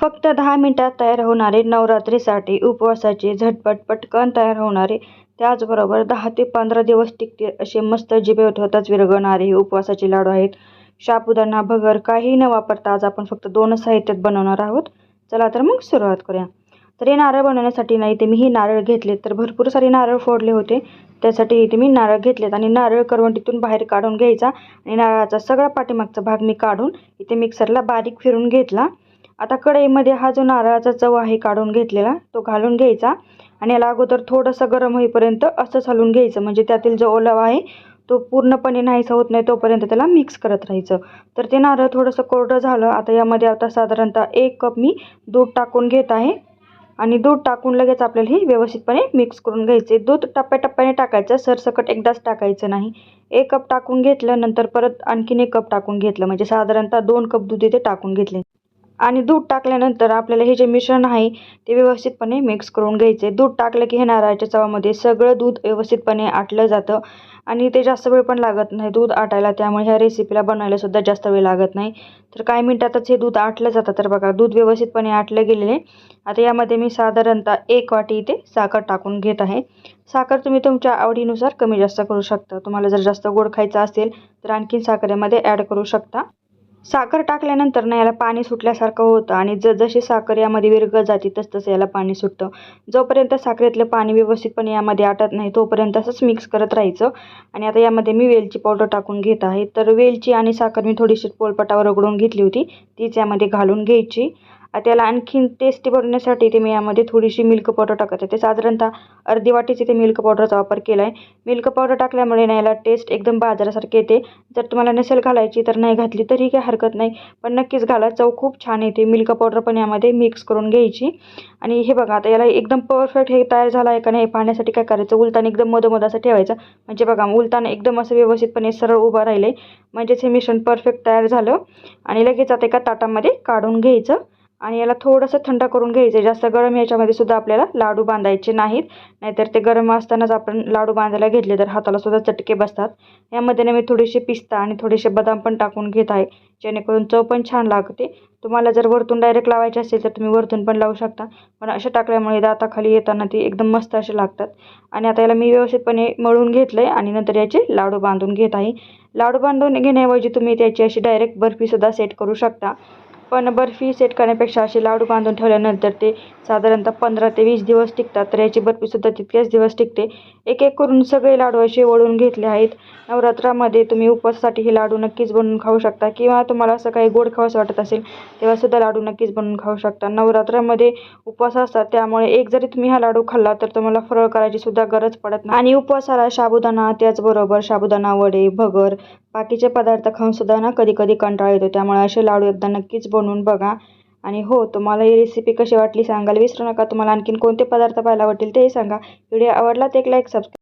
फक्त दहा मिनिटात तयार होणारे नवरात्रीसाठी उपवासाचे झटपट पटकन तयार होणारे त्याचबरोबर दहा ते पंधरा दिवस टिकतील असे मस्त जिभेवर ठेवताच विरघळणारे हे उपवासाचे लाडू आहेत. साबुदाणा भगर काही न वापरता आज आपण फक्त दोनच साहित्यात बनवणार आहोत. चला तर मग सुरुवात करूया. तर हे नारळ बनवण्यासाठी नाही ते मी हे नारळ घेतले तर भरपूर सारे नारळ फोडले होते. त्यासाठी इथे मी नारळ घेतलेत आणि नारळ करवंटीतून बाहेर काढून घ्यायचा आणि नारळाचा सगळा पाठीमागचा भाग मी काढून इथे मिक्सरला बारीक फिरून घेतला. आता कढईमध्ये हा जो नारळाचा चव आहे काढून घेतलेला तो घालून घ्यायचा आणि याला अगोदर थोडंसं गरम होईपर्यंत असंच हलवून घ्यायचं. म्हणजे त्यातील जो ओलावा आहे तो पूर्णपणे नाहीसा होत नाही तोपर्यंत त्याला मिक्स करत राहायचं. तर ते नारळ थोडंसं कोरडं झालं. आता यामध्ये आता साधारणतः एक कप मी दूध टाकून घेत आहे. आणि दूध टाकून लगेच आपल्याला हे व्यवस्थितपणे मिक्स करून घ्यायचे दूध टप्प्याटप्प्याने टाकायचं. सरसकट एकदाच टाकायचं नाही. एक कप टाकून घेतलं नंतर परत आणखीन एक कप टाकून घेतलं. म्हणजे साधारणतः दोन कप दूध इथे टाकून घेतले. आणि दूध टाकल्यानंतर आपल्याला हे जे मिश्रण आहे ते व्यवस्थितपणे मिक्स करून घ्यायचे. दूध टाकलं की हे नारळाच्या चवामध्ये सगळं दूध व्यवस्थितपणे आटलं जातं. आणि ते जास्त वेळ पण लागत नाही दूध आटायला त्यामुळे ह्या रेसिपीला बनवायला सुद्धा जास्त वेळ लागत नाही. तर काही मिनटातच हे दूध आटलं जातं. तर बघा दूध व्यवस्थितपणे आटलं गेलेले आता यामध्ये मी साधारणतः एक वाटी इथे साखर टाकून घेत आहे. साखर तुम्ही तुमच्या आवडीनुसार कमी जास्त करू शकता. तुम्हाला जर जास्त गोड खायचं असेल तर आणखीन साखरेमध्ये ॲड करू शकता. साखर टाकल्यानंतर ना याला पाणी सुटल्यासारखं होतं आणि ज साखर यामध्ये विरग जाते तसतसं याला पाणी सुटतं. जोपर्यंत साखरेतलं पाणी व्यवस्थितपणे यामध्ये आटत नाही तोपर्यंत असंच मिक्स करत राहायचं. आणि आता यामध्ये मी वेलची पावडर टाकून घेत आहे. तर वेलची आणि साखर मी थोडीशी पोलपटावर रगडून घेतली होती. तीच यामध्ये घालून घ्यायची. त्याला आणखीन टेस्टी बनवण्यासाठी ते मी यामध्ये थोडीशी मिल्क पावडर टाकत आहे. ते साधारणतः अर्धी वाटीच इथे मिल्क पावडरचा वापर केला आहे मिल्क पावडर टाकल्यामुळे ना याला टेस्ट एकदम बाजारासारखी येते. जर तुम्हाला नसेल घालायची तर नाही घातली तरी काही हरकत नाही. पण नक्कीच घाला. चव खूप छान येते. मिल्क पावडर पण यामध्ये मिक्स करून घ्यायची. आणि हे बघा आता याला एकदम परफेक्ट हे तयार झाला आहे का नाही पाहण्यासाठी काय करायचं? उलताना एकदम मधोमध असं ठेवायचं. म्हणजे बघा उलताना एकदम असं व्यवस्थितपणे सरळ उभं राहिले म्हणजेच हे मिश्रण परफेक्ट तयार झालं. आणि लगेच आता एका ताटामध्ये काढून घ्यायचं. आणि याला थोडंसं थंड करून घ्यायचं जास्त गरम याच्यामध्ये सुद्धा आपल्याला लाडू बांधायचे नाहीत. नाहीतर ते गरम असतानाच आपण लाडू बांधायला घेतले तर हाताला सुद्धा चटके बसतात. यामध्ये ना मी थोडेसे पिस्ता आणि थोडेसे बदाम पण टाकून घेत आहे. जेणेकरून चव पण छान लागते. तुम्हाला जर वरतून डायरेक्ट लावायचे असेल तर तुम्ही वरतून पण लावू शकता. पण अशा टाकल्यामुळे दाताखाली येताना ती एकदम मस्त असे लागतात. आणि आता याला मी व्यवस्थितपणे मळून घेतलं आहे आणि नंतर याचे लाडू बांधून घेत आहे. लाडू बांधून घेण्याऐवजी तुम्ही त्याची अशी डायरेक्ट बर्फीसुद्धा सेट करू शकता. पण बर्फी सेट करण्यापेक्षा असे लाडू बांधून ठेवल्यानंतर ते साधारणतः पंधरा ते वीस दिवस टिकतात. तर याची बर्फीसुद्धा तितकेच दिवस टिकते. एक एक करून सगळे लाडू असे वळून घेतले आहेत. नवरात्रामध्ये तुम्ही उपवासासाठी हे लाडू नक्कीच बनवून खाऊ शकता किंवा तुम्हाला असं काही गोड खावंसं वाटत असेल तेव्हासुद्धा लाडू नक्कीच बनवून खाऊ शकता. नवरात्रामध्ये उपवास असतात त्यामुळे एक जरी तुम्ही हा लाडू खाल्ला तर तुम्हाला फरळ करायची सुद्धा गरज पडत नाही. आणि उपवासाला साबुदाणा त्याचबरोबर साबुदाणा वडे भगर बाकीचे पदार्थ खाऊन सुद्धा ना कधी कधी कंटाळा येतो. त्यामुळे असे लाडू एकदा नक्कीच बनवून बघा. आणि हो तुम्हाला ही रेसिपी कशी वाटली सांगायला विसरू नका. तुम्हाला आणखीन कोणते पदार्थ पाहायला आवडतील तेही सांगा. व्हिडिओ आवडला तर एक लाईक सबस्क्राईब